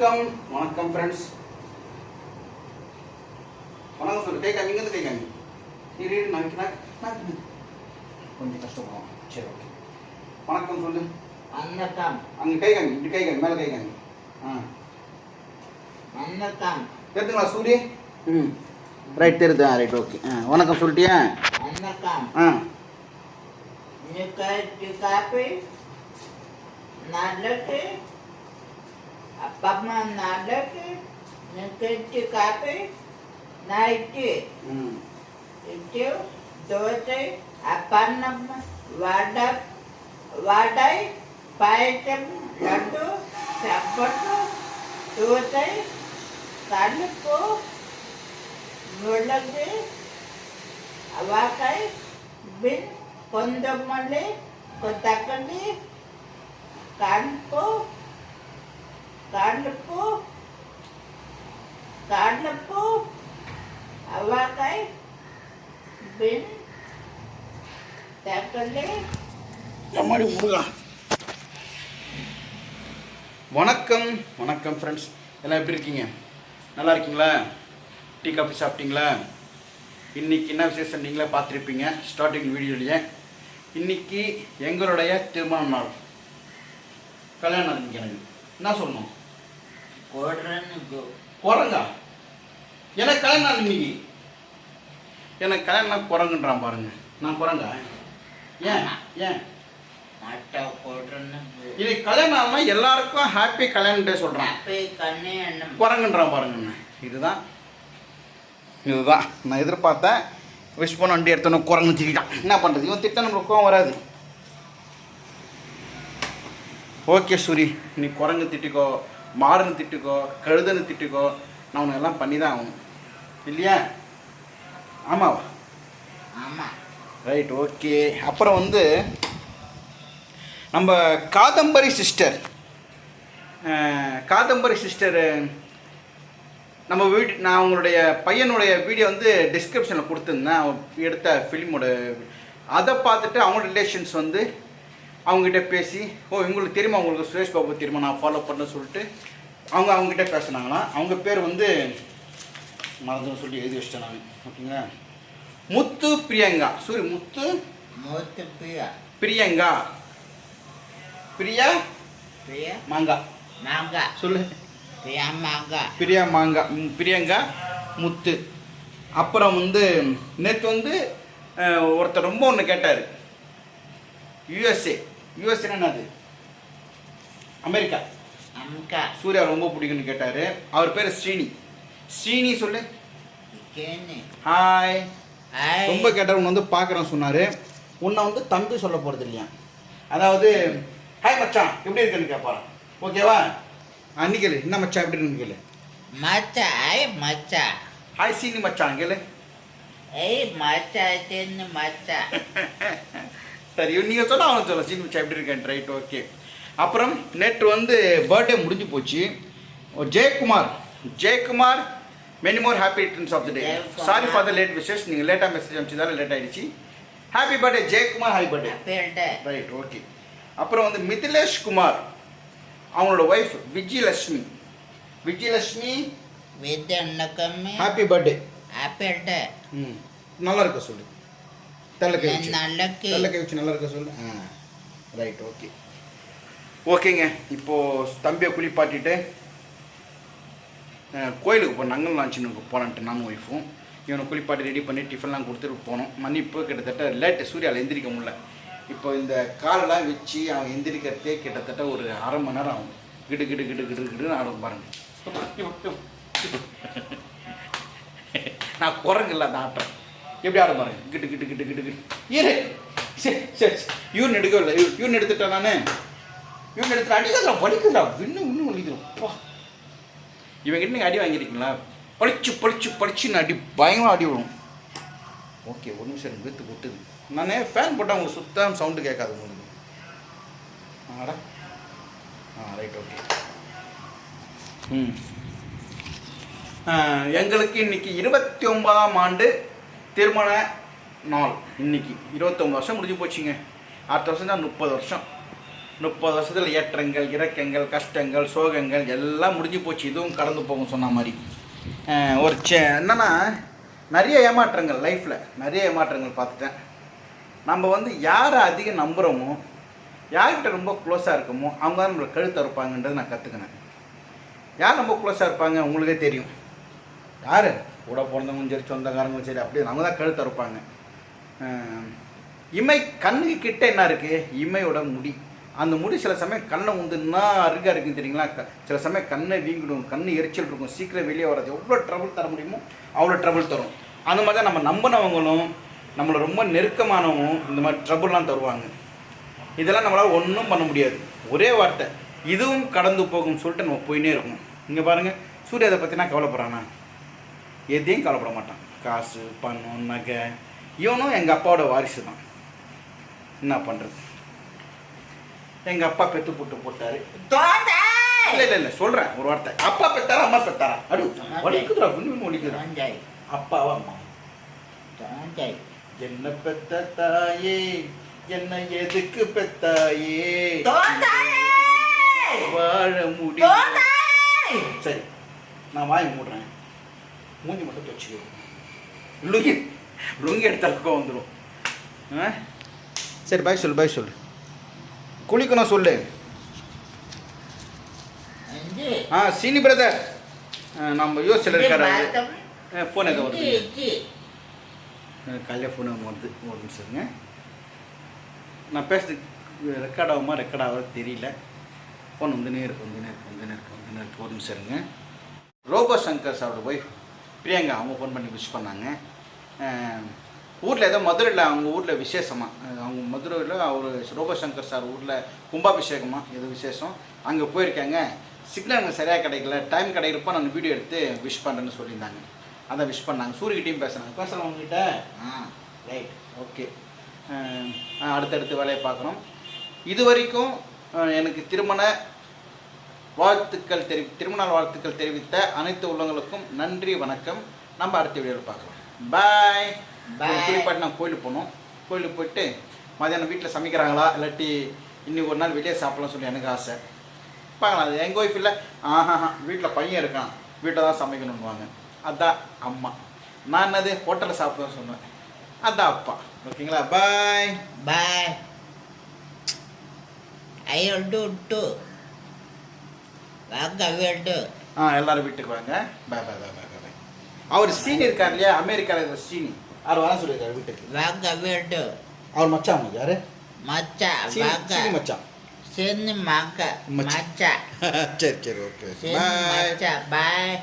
வணக்கம் வணக்கம் ஃப்ரெண்ட்ஸ் வணக்கம் சொல்லு கை காமி இங்கேருந்து கை காமி இரு நான் கொஞ்சம் கஷ்டப்படும் சரி ஓகே வணக்கம் சொல்லு. வணக்கம். அங்கே கை காமி இப்படி கை காமி மேலே கை காமி ஆ. வணக்கம். தெரிஞ்சுங்களா சூரிய ம். ரைட் தெரியுது ரைட் ஓகே ஆ வணக்கம் சொல்லிட்டியா? வணக்கம். ஆ. காப்பி. நல்லட்டு అప్పమ్మ నాన్నకి నీకు కాపీ నా ఇచ్చి. ఇచ్చి దోశ అప్పన్నమ్మ వాడ వాడై పాయసం లడ్డు చప్పట్లు దోశ కలుపు ముళ్ళది వాకాయ బిన్ కొందమ్మల్ని కొత్తకలి కలుపు அவாக்காய் பின் தக்காளி எம்மாடி முருகா. வணக்கம். வணக்கம் ஃப்ரெண்ட்ஸ் எல்லாம் எப்படி இருக்கீங்க? நல்லா இருக்கீங்களா? டீ காஃபி சாப்பிட்டீங்களா? இன்னைக்கு என்ன விசேஷம் நீங்களே பார்த்துருப்பீங்க. ஸ்டார்டிங் வீடியோலையே. இன்னைக்கு எங்களுடைய திருமண நாள். கல்யாணம் எனக்கு. என்ன சொல்லணும்? குரங்கா? எனக்கு கல்யாண நாள் இன்னைக்கு. எனக்கு கல்யாண நாள் குரங்குன்றான் பாருங்க. நான் குரங்கா? ஏன்? ஏன்? மட்டை போடுறேன்னு இன்னைக்கு கல்யாண நாள்னா எல்லாருக்கும் ஹாப்பி கல்யாண டே சொல்கிறான் குரங்குன்றான் பாருங்க இதுதான். இதுதான். நான் எதிர்பார்த்தேன் விஷ் பண்ண வண்டி எடுத்தோன்னு குரங்கு திட்டான் என்ன பண்ணுறது இவன் திட்டம் நம்மளுக்கு கோவம் வராது. ஓகே சூரி. நீ குரங்கு திட்டிக்கோ. மாடுன்னு திட்டிக்கோ கழுதன்னு திட்டிக்கோ நான் உன்னை எல்லாம் பண்ணி தான் ஆகணும். இல்லையா? ஆமாவா? ஆமா. ரைட் ஓகே அப்புறம் வந்து நம்ம காதம்பரி சிஸ்டர் காதம்பரி சிஸ்டர் நம்ம வீடு நான் உங்களுடைய பையனுடைய வீடியோ வந்து டிஸ்கிரிப்ஷனில் கொடுத்துருந்தேன். அவன் எடுத்த ஃபிலிமோட அதை பார்த்துட்டு அவங்க ரிலேஷன்ஸ் வந்து அவங்ககிட்ட பேசி ஓ உங்களுக்கு தெரியுமா உங்களுக்கு சுரேஷ் பாபு தெரியுமா? நான் ஃபாலோ பண்ண சொல்லிட்டு அவங்க அவங்ககிட்ட பேசுனாங்களாம். அவங்க பேர் வந்து மறந்து சொல்லி எழுதி வச்சிட்டேன் நான். ஓகேங்களா? முத்து பிரியங்கா. சூரி முத்து? மூத்து பிரியா. பிரியங்கா. பிரியா? பிரியா? மாங்கா. மாங்கா. சொல்லு. பிரியா மாங்கா. பிரியா மாங்கா. பிரியங்கா முத்து. அப்புறம் வந்து நேற்று வந்து ஒருத்தர் ரொம்ப ஒன்று கேட்டார். யூஎஸ்ஏ. யூஎஸ்ஏ என்னது அமெரிக்கா. அம்கா சூர்யா ரொம்ப பிடிக்கும்னு கேட்டார். அவர் பேர் ஸ்ரீனி. ஸ்ரீனி சொல்லு. ஹாய் ரொம்ப கேட்டார் உன்னை வந்து பார்க்குறேன் சொன்னார். உன்னை வந்து தம்பி சொல்ல போகிறது இல்லையா? அதாவது ஹாய் மச்சான். எப்படி இருக்குன்னு கேட்பாரான் ஓகேவா அன்னைக்கு கேளு. என்ன மச்சான்? எப்படி இருக்குன்னு கேளு. மச்சா ஐ மச்சா ஹாய் சீனி மச்சான். கேளு. ஏய் மச்சா தென்னு மச்சா சரி நீங்கள் சொன்னால் அவனுக்கு சொல்ல சீனி எப்படி இருக்கேன்? ரைட் ஓகே அப்புறம் நேற்று வந்து பர்த்டே முடிஞ்சு போச்சு. Jayakumar. Jayakumar many more happy returns of the day. Sorry for the late wishes நீங்கள் லேட்டாக மெசேஜ் அனுப்பிச்சதால லேட் ஆயிடுச்சு. Happy birthday Jayakumar happy birthday right okay அப்புறம் வந்து மிதிலேஷ் குமார் அவங்களோட ஒய்ஃப் விஜயலட்சுமி. விஜயலட்சுமி வித் என்ன கம்மி ஹாப்பி பர்த்டே அப்பேல்ட ம் நல்லா இருக்க சொல்லு. தெல்ல கை வச்சு. நல்லக்கு நல்லா இருக்க சொல்லு. ஆ ரைட் ஓகே ஓகேங்க. இப்போது தம்பியை குளிப்பாட்டிட்டு கோயிலுக்கு போ நங்கல் லான்ச்சினுக்கு போனான்ட்டு நானும் ஒய்ஃபும். இவனை குளிப்பாட்டி ரெடி பண்ணி டிஃபன்லாம் கொடுத்துட்டு போனோம். மணி இப்போ கிட்டத்தட்ட லேட்டு. சூர்யாவில் எந்திரிக்க முடியல. இப்போ இந்த காலெல்லாம் வச்சு அவன் எந்திரிக்கிறதே கிட்டத்தட்ட ஒரு அரை மணி நேரம் ஆகும். கிடு கிடு கிடு கிடு கிடுன்னு ஆடும் பாருங்க. நான் குரங்கு இல்லை அந்த ஆட்டம். எப்படி ஆரம்பாரு பாருங்க கிட்டு கிட்டு கிட்டு கிட்டு கிட்டு. இரு. சரி சரி யூன் எடுக்கவில்லை யூன் எடுத்துட்டேன் நான். யூன் எடுத்துட்டு அடிக்கிறா வலிக்குதுடா. இன்னும் இன்னும் வலிக்குதுப்பா இவங்கிட்ட நீங்கள் அடி வாங்கியிருக்கீங்களா பளிச்சு பளிச்சு பளிச்சுன்னு அடி பயங்கரமாக அடி விடும் ஓகே ஒரு நிமிஷம் எனக்கு வித்து கொட்டுது. நானே ஃபேன் போட்டால் உங்களுக்கு சுத்தம் சவுண்டு கேட்காது உங்களுக்கு. ஆடா. ஆ ரைட் ஓகே ம். எங்களுக்கு இன்னைக்கு இருபத்தி ஒன்பதாம் ஆண்டு திருமண நாள். இன்னைக்கு இருபத்தொம்பது வருஷம் முடிஞ்சு போச்சுங்க. அடுத்த வருஷம் தான் முப்பது வருஷம். முப்பது வருஷத்தில் ஏற்றங்கள் இறக்கங்கள் கஷ்டங்கள் சோகங்கள் எல்லாம் முடிஞ்சு போச்சு. இதுவும் கடந்து போகும் சொன்ன மாதிரி. ஒரு சே என்னென்னா நிறைய ஏமாற்றங்கள் லைஃப்பில் நிறைய ஏமாற்றங்கள் பார்த்துட்டேன். நம்ம வந்து யாரை அதிகம் நம்புகிறோமோ யார்கிட்ட ரொம்ப க்ளோஸாக இருக்கோமோ அவங்க தான் நம்மளை கழுத்து இருப்பாங்கன்றது நான் கற்றுக்கினேன் யார் ரொம்ப க்ளோஸாக இருப்பாங்க? உங்களுக்கே தெரியும். யார்? கூட பிறந்தவங்களும் சரி சொந்தக்காரங்களும் சரி அப்படியே நம்ம தான் கழுத்து அறுப்பாங்க. இமை கண்ணுக்கு கிட்ட என்ன இருக்குது இமையோட முடி. அந்த முடி சில சமயம் கண்ணை உந்துன்னா அருகாக இருக்குன்னு தெரியுங்களா? சில சமயம் கண்ணை வீங்கிடும் கண்ணு எரிச்சல் இருக்கும் சீக்கிரம் வெளியே வராது. எவ்வளோ ட்ரபிள் தர முடியுமோ அவ்வளோ ட்ரபிள் தரும். அந்த மாதிரி தான் நம்ம நம்பினவங்களும் நம்மளை ரொம்ப நெருக்கமானவங்களும் இந்த மாதிரி ட்ரபுள்லாம் தருவாங்க. இதெல்லாம் நம்மளால் ஒன்றும் பண்ண முடியாது. ஒரே வார்த்தை இதுவும் கடந்து போகும்னு சொல்லிட்டு நம்ம போயின்னே இருக்கணும். இங்கே பாருங்கள் சூர்யாதை பற்றினா கவலைப்படுறானா எதையும் கவலைப்பட மாட்டான். காசு பணம் நகை இவனும் எங்கள் அப்பாவோட வாரிசு தான் என்ன பண்ணுறது எங்கள் அப்பா பெத்து போட்டு போட்டாரு. இல்லை இல்லை இல்லை சொல்கிறேன் ஒரு வார்த்தை. அப்பா பெத்தாரா அம்மா பெத்தாரா? அடு குண்டு ஒலிக்குதுடா தோண்டை அப்பாவா அம்மா? என்ன பெத்த தாயே? என்ன எதுக்கு பெத்தாயே? வாழ முடியும் சரி நான் வாய் மூடுறேன். மூஞ்சி மட்டும் துவச்சிக்கோ லுங்கி லுங்கி எடுத்த பக்கம் வந்துடும் ஆ? சரி பாய் சொல்லு பாய் சொல்லு. குளிக்கணும் சொல்லு. ஆ சீனி பிரதர் நம்ம யோசிச்சில் இருக்காரு ஃபோன் எங்கே வருது? காலையில் ஃபோன் வருது? ஒரு நிமிஷங்க நான் பேசுறது ரெக்கார்ட் ஆகுமா ரெக்கார்ட் ஆகாது தெரியல. ஃபோன் வந்துனே இருக்கு வந்துனே இருக்கு வந்துனே இருக்கு வந்துனே இருக்கு. ஒரு நிமிஷம் இருங்க. ரோபோ சங்கர் சாரோட ஒய்ஃப் பிரியங்கா அவங்க ஃபோன் பண்ணி விஷ் பண்ணாங்க. ஊரில் ஏதோ மதுரையில் அவங்க ஊரில் விசேஷமாக அவங்க மதுரையில் அவர் ரோபசங்கர் சார் ஊரில் கும்பாபிஷேகமா ஏதோ விசேஷம். அங்கே போயிருக்காங்க. சிக்னல் எனக்கு சரியாக கிடைக்கல. டைம் கிடைக்கிறப்ப நான் வீடியோ எடுத்து விஷ் பண்ணுறேன்னு சொல்லியிருந்தாங்க. அதை விஷ் பண்ணாங்க. சூரியகிட்டையும் பேசுகிறாங்க பேசலாம் உங்ககிட்ட? ஆ ரைட் ஓகே அடுத்தடுத்து வேலையை பார்க்குறோம் இது வரைக்கும் எனக்கு திருமண வாழ்த்துக்கள் தெரி திருமண வாழ்த்துக்கள் தெரிவித்த அனைத்து உள்ளங்களுக்கும் நன்றி வணக்கம். நம்ம அடுத்த வீடியோவில் பார்க்கலாம். பாய் Bye. குளிப்பாட்டி நான் கோயிலுக்கு போகணும் கோயிலுக்கு போயிட்டு மதியானம் வீட்டில் சமைக்கிறாங்களா இல்லாட்டி இன்னைக்கு ஒரு நாள் வெளியே சாப்பிடலாம் சொல்லி எனக்கு ஆசை. பார்க்கலாம் அது எங்கள் ஒய்ஃப் இல்லை. ஆஹா வீட்டில் பையன் இருக்கான். வீட்டில் தான் சமைக்கணுன்னுவாங்க அதான் அம்மா. நான் என்னது? ஹோட்டலில் சாப்பிடுவேன் சொன்னேன். அதான் அப்பா. ஓகேங்களா? பாய். I will do too. வாங்க வீடு ஆ எல்லாரும் வீட்டுக்கு வாங்க. பாய் பாய் பாய் பாய் பாய் அவர் சீனி இருக்கார் இல்லையா? அமெரிக்காவில் இருக்கிற சீனி. அவர் வர சொல்லியிருக்காரு வீட்டுக்கு. வாங்க வீடு அவர் மச்சான் அவனுக்கு யாரு? மச்சா சீனி வாங்க. சீனி மச்சான். சின்ன மக்க மச்சா. மச்சா. சரி சரி ஓகே சின்ன பாய் மச்சா பாய்